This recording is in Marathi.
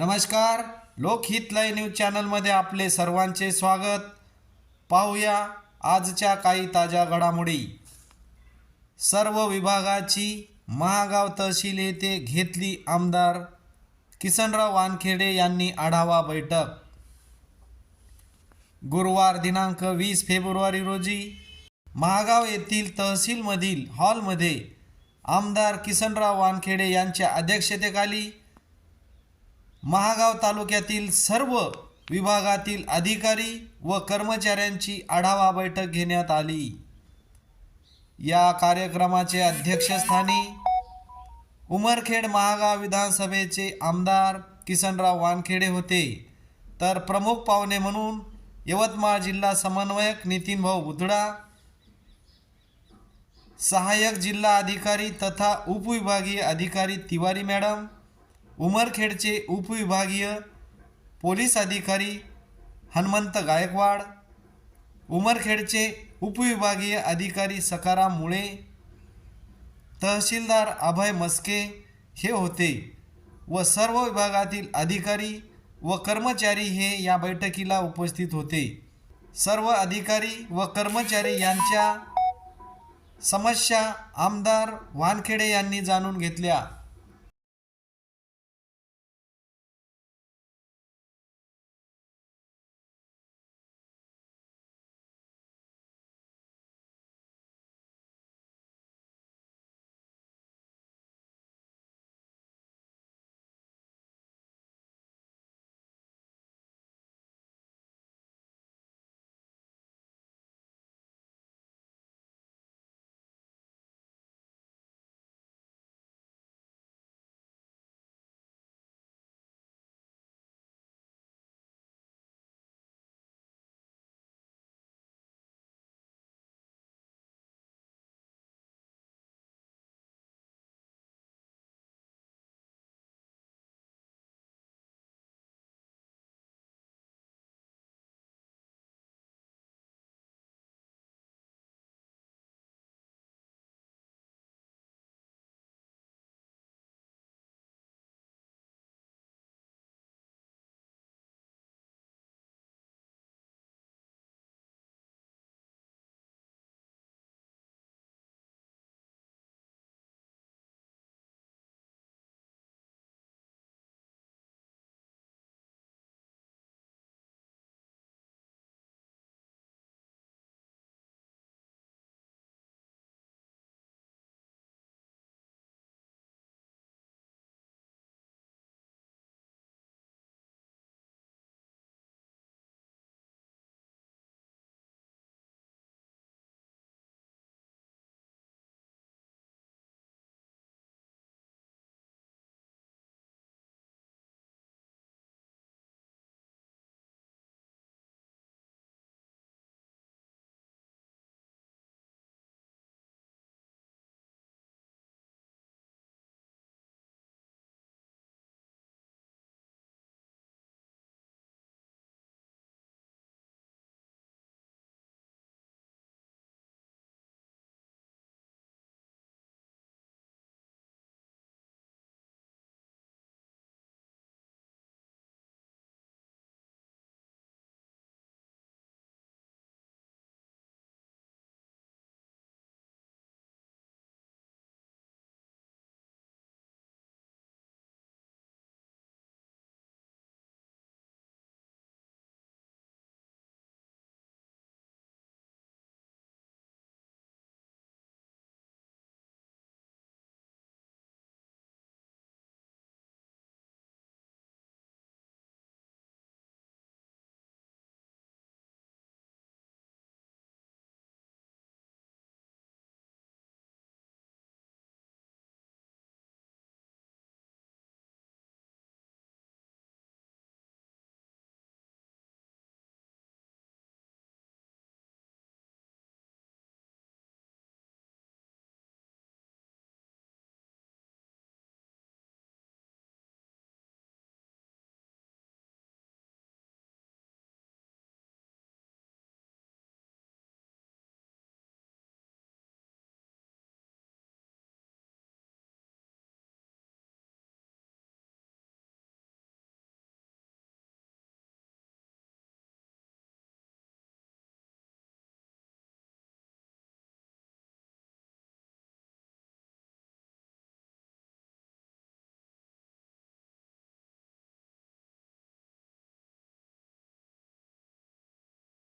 नमस्कार. लोकहित लय न्यूज चॅनलमध्ये आपले सर्वांचे स्वागत. पाहूया आजच्या काही ताज्या घडामोडी. सर्व विभागाची महागाव तहसील येथे घेतली आमदार किसनराव वानखेडे यांनी आढावा बैठक. गुरुवार दिनांक वीस फेब्रुवारी रोजी महागाव येथील तहसीलमधील हॉलमध्ये आमदार किसनराव वानखेडे यांच्या अध्यक्षतेखाली महागाव तालुक्यातील सर्व विभागातील अधिकारी व कर्मचाऱ्यांची आढावा बैठक घेण्यात आली. या कार्यक्रमाचे अध्यक्षस्थानी उमरखेड महागाव विधानसभेचे आमदार किसनराव वानखेडे होते. तर प्रमुख पाहुणे म्हणून यवतमाळ जिल्हा समन्वयक नितीन भाऊ बुधडा सहाय्यक जिल्हा अधिकारी तथा उपविभागीय अधिकारी तिवारी मॅडम उमरखेडचे उपविभागीय पोलीस अधिकारी हनुमंत गायकवाड उमरखेडचे उपविभागीय अधिकारी सकाराम मुळे तहसीलदार अभय मस्के हे होते व सर्व विभागातील अधिकारी व कर्मचारी हे या बैठकीला उपस्थित होते. सर्व अधिकारी व कर्मचारी यांच्या समस्या आमदार वानखेडे यांनी जाणून घेतल्या.